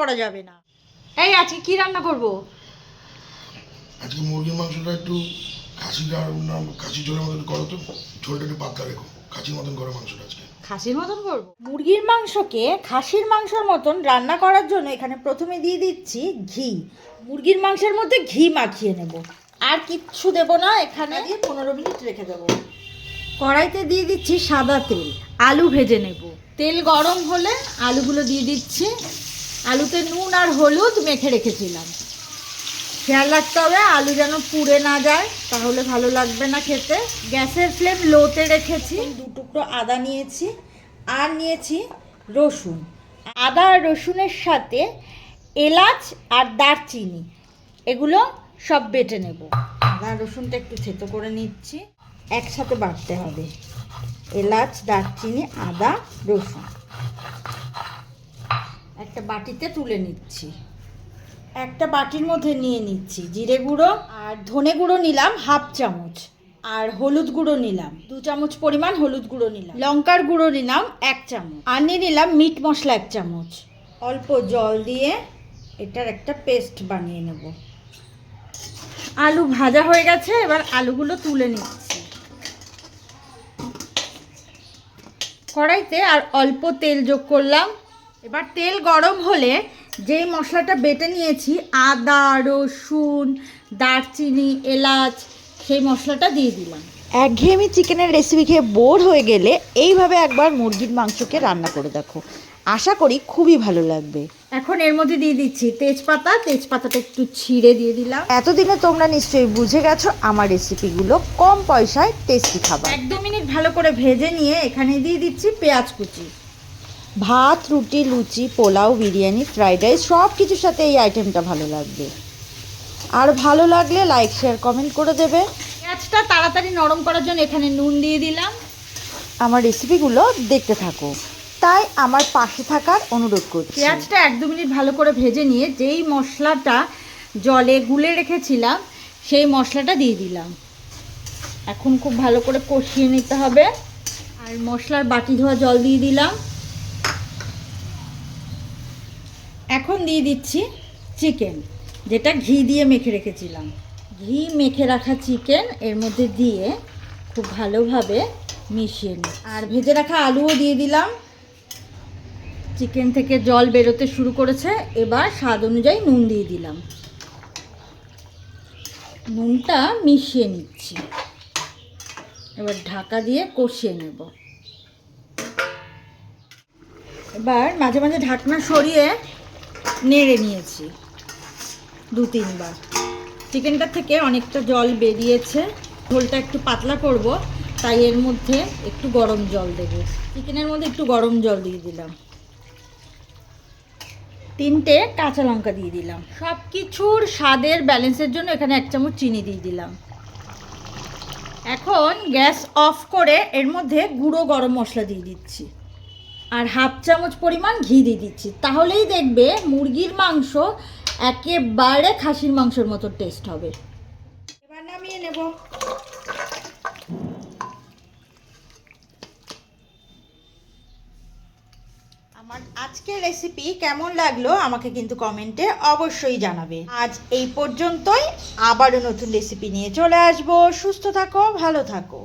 করা যাবে না। এই আজকে কি রান্না করব? আজকে মুরগির মাংসটা একটু খাসি খাসি ঝোলের মতন করো তো। ঝোলটা একটু পাতলা রেখো খাসির মতন করো মাংসটা আজকে। খাসির মতন করব? মুরগির মাংসকে খাসির মাংসের মতন রান্না করার জন্য এখানে প্রথমে দিয়ে দিচ্ছি ঘি। মুরগির মাংসের মধ্যে ঘি মাখিয়ে নেব। আর কিচ্ছু দেব না এখানে দিয়ে পনেরো মিনিট রেখে দেবো। কড়াইতে দিয়ে দিচ্ছি সাদা তেল। আলু ভেজে নেব। তেল গরম হলে আলুগুলো দিয়ে দিচ্ছি। আলুতে নুন আর হলুদ মেখে রেখেছিলাম। খেয়াল রাখতে হবে, আলু যেন পুড়ে না যায়, তাহলে ভালো লাগবে না খেতে। গ্যাসের ফ্লেম লোতে রেখেছি দু টুকরো আদা নিয়েছি, আর নিয়েছি রসুন। আদা আর রসুনের সাথে এলাচ আর দারচিনি, এগুলো সব বেটে নেব। আদা রসুনটা একটু থেতো করে নিচ্ছি, একসাথে বাটতে হবে। এলাচ, দারচিনি, আদা, রসুন। একটা বাটিতে তুলে নিচ্ছি। একটা বাটির মধ্যে নিয়ে নিচ্ছি। জিরে গুঁড়ো আর ধনে গুঁড়ো নিলাম হাফ চামচ আর হলুদ গুঁড়ো নিলাম। দু চামচ পরিমাণ হলুদ গুঁড়ো নিলাম। লঙ্কার গুঁড়ো নিলাম এক চামচ। আর নিয়ে নিলাম মিট মশলা এক চামচ। অল্প জল দিয়ে এটার একটা পেস্ট বানিয়ে নেব। আলু ভাজা হয়ে গেছে, এবার আলুগুলো তুলে নিচ্ছি। কড়াইতে আর অল্প তেল যোগ করলাম। এবার তেল গরম হলে যেই মশলাটা বেটে নিয়েছি আদা রসুন দারচিনি এলাচ সেই মশলাটা দিয়ে দিলাম। একঘেয়েমি চিকেনের রেসিপি খেয়ে বোর হয়ে গেলে এইভাবে একবার মুরগির মাংসকে রান্না করে দেখো। আশা করি খুবই ভালো লাগবে। এখন এর মধ্যে দিয়ে দিচ্ছি তেজপাতা। তেজপাতাটা একটু ছিঁড়ে দিয়ে দিলাম। এতদিনে তোমরা নিশ্চয়ই বুঝে গেছো আমার রেসিপিগুলো কম পয়সায় টেস্টি খাবার। এক দু মিনিট ভালো করে ভেজে নিয়ে এখানে দিয়ে দিচ্ছি পেঁয়াজ কুচি। ভাত রুটি লুচি পোলাও বিরিয়ানি ফ্রাইড রাইস সব কিছুর সাথে এই আইটেমটা ভালো লাগবে। আর ভালো লাগলে লাইক শেয়ার কমেন্ট করে দেবে। পেঁয়াজটা তাড়াতাড়ি নরম করার জন্য এখানে নুন দিয়ে দিলাম। আমার রেসিপিগুলো দেখতে থাকো। তাই আমার পাশে থাকার অনুরোধ করছি। পেঁয়াজটা এক দু মিনিট ভালো করে ভেজে নিয়ে যেই মশলাটা জলে গুলে রেখেছিলাম সেই মশলাটা দিয়ে দিলাম। এখন খুব ভালো করে কষিয়ে নিতে হবে। আর মশলার বাটি ধোয়া জল দিয়ে দিলাম এখন দিয়ে দিচ্ছি চিকেন, যেটা ঘি দিয়ে মেখে রেখেছিলাম। ঘি মেখে রাখা চিকেন এর মধ্যে দিয়ে খুব ভালোভাবে মিশিয়ে নিই। আর ভেজে রাখা আলুও দিয়ে দিলাম। চিকেন থেকে জল বেরোতে শুরু করেছে, এবার স্বাদ অনুযায়ী নুন দিয়ে দিলাম। নুনটা মিশিয়ে নিচ্ছি। এবার ঢাকা দিয়ে কষিয়ে নেব। এবার মাঝে মাঝে ঢাকনা সরিয়ে নেড়ে নিয়েছি, দু তিনবার। চিকেনটা থেকে অনেকটা জল বেরিয়েছে, ঝোলটা একটু পাতলা করব, তাই এর মধ্যে একটু গরম জল দেব। চিকেনের মধ্যে একটু গরম জল দিয়ে দিলাম। তিনটে কাঁচা লঙ্কা দিয়ে দিলাম। সব কিছুর স্বাদের ব্যালেন্সের জন্য এখানে এক চামচ চিনি দিয়ে দিলাম। এখন গ্যাস অফ করে এর মধ্যে গুঁড়ো গরম মশলা দিয়ে দিচ্ছি। আর হাফ চামচ পরিমাণ ঘি দিয়ে দিচ্ছি। তাহলেই দেখবে মুরগির মাংস একেবারে খাসির মাংসের মতো টেস্ট হবে। এবার নামিয়ে নেব। আমার আজকের রেসিপি কেমন লাগল আমাকে কিন্তু কমেন্টে অবশ্যই জানাবে। আজ এই পর্যন্তই, আবারও নতুন রেসিপি নিয়ে চলে আসব। সুস্থ থাকো, ভালো থাকো।